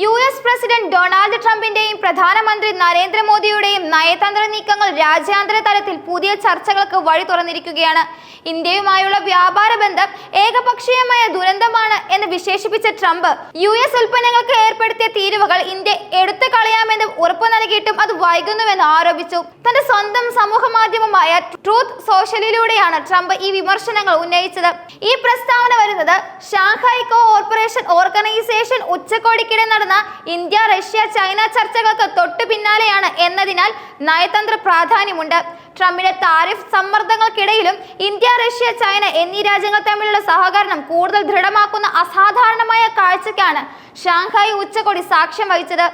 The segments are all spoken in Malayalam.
യു എസ് പ്രസിഡന്റ് ഡൊണാൾഡ് ട്രംപിന്റെയും പ്രധാനമന്ത്രി നരേന്ദ്രമോദിയുടെയും നയതന്ത്ര നീക്കങ്ങൾ രാജ്യാന്തര തലത്തിൽ പുതിയ ചർച്ചകൾക്ക് വഴി തുറന്നിരിക്കുകയാണ്. ഇന്ത്യയുമായുള്ള വ്യാപാര ബന്ധം ഏകപക്ഷീയമായ ദുരന്തമാണ് എന്ന് വിശേഷിപ്പിച്ച ട്രംപ് യു എസ് ഉൽപ്പന്നങ്ങൾക്ക് ഏർപ്പെടുത്തിയ തീരുവകൾ ഇന്ത്യ എടുത്തു കളയാമെന്ന് ഉറപ്പു നൽകിയിട്ടും അത് വൈകുന്നുവെന്ന് ആരോപിച്ചു. തന്റെ സ്വന്തം സമൂഹ മാധ്യമമായ ട്രൂത്ത് സോഷ്യലിലൂടെയാണ് ട്രംപ് ഈ വിമർശനങ്ങൾ ഉന്നയിച്ചത്. ഈ പ്രസ്താവന വരുന്നത് ഷാങ്ഹായ് കോർപ്പറേഷൻ ഓർഗനൈസേഷൻ ഉച്ചകോടിക്കിടെ ഇന്ത്യ റഷ്യ ചൈന ചർച്ചകൾക്ക് തൊട്ടു പിന്നാലെയാണ് എന്നതിനാൽ നയതന്ത്ര പ്രാധാന്യമുണ്ട്. ട്രംപിന്റെ താരിഫ് സമ്മർദ്ദങ്ങൾക്കിടയിലും ഇന്ത്യ റഷ്യ ചൈന എന്നീ രാജ്യങ്ങൾ തമ്മിലുള്ള സഹകരണം കൂടുതൽ ദൃഢമാക്കുന്ന അസാധാരണമായ കാഴ്ചയ്ക്കാണ് ഷാങ്ഹായ് ഉച്ചകോടി സാക്ഷ്യം വഹിച്ചത്.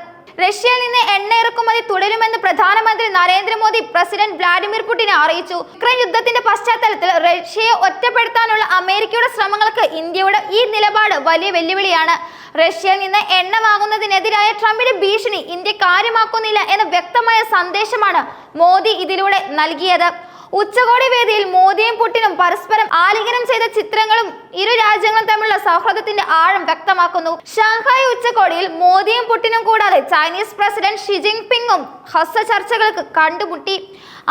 റഷ്യയിൽ നിന്ന് എണ്ണ ഇറക്കുമതി തുടരുമെന്ന് പ്രധാനമന്ത്രി നരേന്ദ്രമോദി പ്രസിഡന്റ് വ്ലാഡിമിർ പുടിനെ അറിയിച്ചു. യുക്രൈൻ യുദ്ധത്തിന്റെ പശ്ചാത്തലത്തിൽ റഷ്യയെ ഒറ്റപ്പെടുത്താനുള്ള അമേരിക്കയുടെ ശ്രമങ്ങൾക്ക് ഇന്ത്യയുടെ ഈ നിലപാട് വലിയ വെല്ലുവിളിയാണ്. റഷ്യയിൽ നിന്ന് എണ്ണ വാങ്ങുന്നതിനെതിരായ ട്രംപിന്റെ ഭീഷണി ഇന്ത്യ കാര്യമാക്കുന്നില്ല എന്ന വ്യക്തമായ സന്ദേശമാണ് മോദി ഇതിലൂടെ നൽകിയത്. ഉച്ചകോടി വേദിയിൽ മോദിയും പുട്ടിനും പരസ്പരം ആലിംഗനം ചെയ്ത ചിത്രങ്ങളും ഇരു രാജ്യങ്ങളും തമ്മിലുള്ള സൗഹൃദത്തിന്റെ ആഴം വ്യക്തമാക്കുന്നു. ഷാങ്ഹായ് ഉച്ചകോടിയിൽ മോദിയും പുട്ടിനും കൂടാതെ ചൈനീസ് പ്രസിഡന്റ് ഷി ജിൻപിങ്ങും ഹ്രസ്വ ചർച്ചകൾക്ക് കണ്ടുമുട്ടി.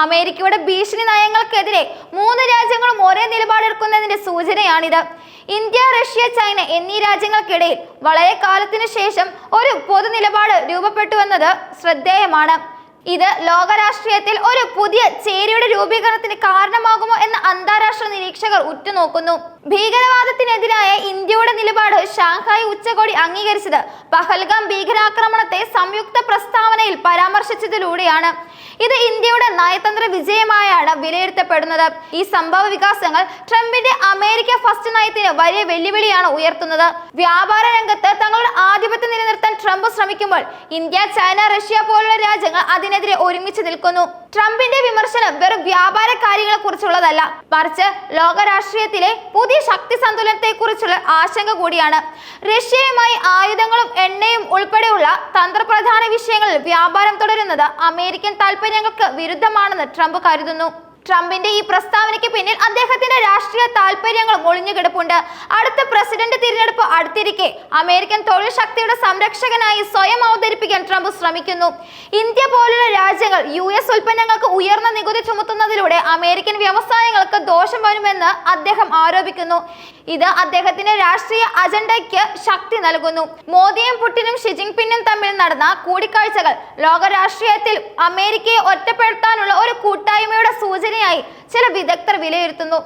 അമേരിക്കയുടെ ഭീഷണി നയങ്ങൾക്കെതിരെ മൂന്ന് രാജ്യങ്ങളും ഒരേ നിലപാടെടുക്കുന്നതിന്റെ സൂചനയാണിത്. ഇന്ത്യ റഷ്യ ചൈന എന്നീ രാജ്യങ്ങൾക്കിടയിൽ വളരെ കാലത്തിനു ശേഷം ഒരു പൊതു നിലപാട് രൂപപ്പെട്ടുവെന്നത് ശ്രദ്ധേയമാണ്. ഇത് ലോകരാഷ്ട്രീയത്തിൽ ഒരു പുതിയ ചേരിയുടെ രൂപീകരണത്തിന് കാരണമാകുമോ എന്ന് അന്താരാഷ്ട്ര നിരീക്ഷകർ ഉറ്റുനോക്കുന്നു. ഭീകരവാദത്തിനെതിരായ ഇന്ത്യയുടെ നിലപാട് ഷാങ്ഹായ് ഉച്ചകോടി അംഗീകരിച്ചത് പഹൽഗാം ഭീകരാക്രമണത്തെ സംയുക്ത പ്രസ്താവനയിൽ പരാമർശിച്ചതിലൂടെയാണ്. ഇത് ഇന്ത്യയുടെ നയതന്ത്ര വിജയമായാണ് വിലയിരുത്തപ്പെടുന്നത്. ഈ സംഭവ വികാസങ്ങൾ ട്രംപിന്റെ അമേരിക്ക ഫസ്റ്റ് നയത്തിന് വലിയ വെല്ലുവിളിയാണ് ഉയർത്തുന്നത്. വ്യാപാര രംഗത്ത് ശ്രമിക്കുമ്പോൾ ഇന്ത്യ ചൈന റഷ്യ പോലുള്ള രാജ്യങ്ങൾ അതിനെതിരെ ഒരുമിച്ച് നിൽക്കുന്നു. ട്രംപിന്റെ വിമർശനം വെറും വ്യാപാര കാര്യങ്ങളെ കുറിച്ചുള്ളതല്ല മറിച്ച് ലോക രാഷ്ട്രീയത്തിലെ പുതിയ ശക്തി സന്തുലനത്തെ കുറിച്ചുള്ള ആശങ്ക കൂടിയാണ്. റഷ്യയുമായി ആയുധങ്ങളും എണ്ണയും ഉൾപ്പെടെയുള്ള തന്ത്രപ്രധാന വിഷയങ്ങളിൽ വ്യാപാരം തുടരുന്നത് അമേരിക്കൻ താൽപര്യങ്ങൾക്ക് വിരുദ്ധമാണെന്ന് ട്രംപ് കരുതുന്നു. ട്രംപിന്റെ ഈ പ്രസ്താവനയ്ക്ക് പിന്നിൽ അദ്ദേഹത്തിന്റെ രാഷ്ട്രീയ ഒളിഞ്ഞു കിടപ്പുണ്ട്. അടുത്ത പ്രസിഡന്റ് തിരഞ്ഞെടുപ്പ് അടുത്തിരിക്കെ അമേരിക്കൻ തൊഴിൽ ശക്തിയുടെ സംരക്ഷകനായി സ്വയം അവതരിപ്പിക്കാൻ ട്രംപ് ശ്രമിക്കുന്നു. ഇന്ത്യ പോലുള്ള രാജ്യങ്ങൾ യു എസ് ഉൽപ്പന്നങ്ങൾക്ക് ഉയർന്ന നികുതി ചുമത്തുന്നതിലൂടെ അമേരിക്കൻ വ്യവസായങ്ങൾക്ക് ദോഷം വരുമെന്ന് അദ്ദേഹം ആരോപിക്കുന്നു. ഇത് അദ്ദേഹത്തിന്റെ രാഷ്ട്രീയ അജണ്ടയ്ക്ക് ശക്തി നൽകുന്നു. മോദിയും പുട്ടിനും ഷി ജിൻപിങ്ങും തമ്മിൽ നടന്ന കൂടിക്കാഴ്ചകൾ ലോക രാഷ്ട്രീയത്തിൽ അമേരിക്കയെ ഒറ്റപ്പെടുത്താനുള്ള ഒരു കൂട്ടായ്മയുടെ സൂചനയായി ചില വിദഗ്ധർ വിലയിരുത്തുന്നു.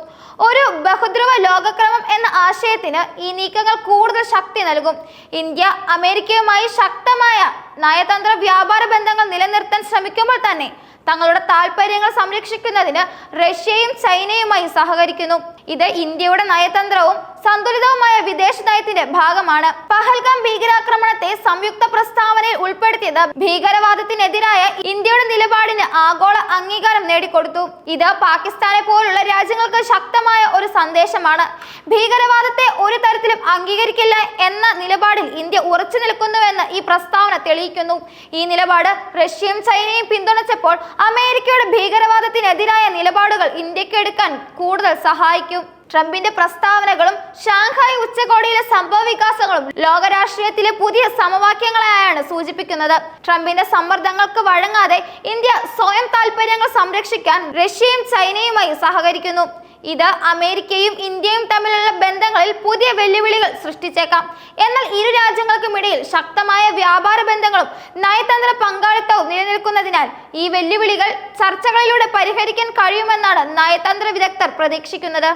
ഒരു ബഹുദ്രവ ലോകക്രമം എന്ന ആശയത്തിന് ഈ നീക്കങ്ങൾ കൂടുതൽ ശക്തി നൽകും. ഇന്ത്യ അമേരിക്കയുമായി ശക്തമായ നയതന്ത്ര വ്യാപാര ബന്ധങ്ങൾ നിലനിർത്താൻ ശ്രമിക്കുമ്പോൾ തന്നെ തങ്ങളുടെ താൽപ്പര്യങ്ങൾ സംരക്ഷിക്കുന്നതിന് റഷ്യയും ചൈനയുമായി സഹകരിക്കുന്നു. ഇത് ഇന്ത്യയുടെ നയതന്ത്രവും സന്തുലിതവുമായ വിദേശ നയത്തിന്റെ ഭാഗമാണ്. പഹൽഗാം ഭീകരാക്രമണത്തെ സംയുക്ത പ്രസ്താവനയിൽ ഉൾപ്പെടുത്തിയത് ഭീകരവാദത്തിനെതിരായ ഇന്ത്യയുടെ നിലപാടിന് ആഗോള അംഗീകാരം നേടിക്കൊടുത്തു. ഇത് പാകിസ്ഥാനെ പോലുള്ള രാജ്യങ്ങൾക്ക് ശക്തമായ ഒരു സന്ദേശമാണ്. ഭീകരവാദത്തെ ഒരു തരത്തിലും അംഗീകരിക്കില്ല എന്ന നിലപാടിൽ ഇന്ത്യ ഉറച്ചു നിൽക്കുന്നുവെന്ന് ഈ പ്രസ്താവന തെളിയിക്കുന്നു. ഈ നിലപാട് റഷ്യയും ചൈനയും പിന്തുണച്ചപ്പോൾ അമേരിക്കയുടെ ഭീകരവാദത്തിനെതിരായ നിലപാടുകൾ ഇന്ത്യയ്ക്ക് എടുക്കാൻ കൂടുതൽ സഹായിക്കും. ട്രംപിന്റെ പ്രസ്താവനകളും ഷാങ്ഹായ് ഉച്ചകോടിയിലെ സംഭവ വികാസങ്ങളും ലോകരാഷ്ട്രീയത്തിലെ പുതിയ സമവാക്യങ്ങളെയാണ് സൂചിപ്പിക്കുന്നത്. ട്രംപിന്റെ സമ്മർദ്ദങ്ങൾക്ക് വഴങ്ങാതെ ഇന്ത്യ സ്വയം താൽപര്യങ്ങൾ സംരക്ഷിക്കാൻ റഷ്യയും ചൈനയുമായി സഹകരിക്കുന്നു. ഇത് അമേരിക്കയും ഇന്ത്യയും തമ്മിലുള്ള ബന്ധങ്ങളിൽ പുതിയ വെല്ലുവിളികൾ സൃഷ്ടിച്ചേക്കാം. എന്നാൽ ഇരു രാജ്യങ്ങൾക്കുമിടയിൽ ശക്തമായ വ്യാപാര ബന്ധങ്ങളും നയതന്ത്ര പങ്കാളിത്തവും നിലനിൽക്കുന്നതിനാൽ ഈ വെല്ലുവിളികൾ ചർച്ചകളിലൂടെ പരിഹരിക്കാൻ കഴിയുമെന്നാണ് നയതന്ത്ര വിദഗ്ധർ പ്രതീക്ഷിക്കുന്നത്.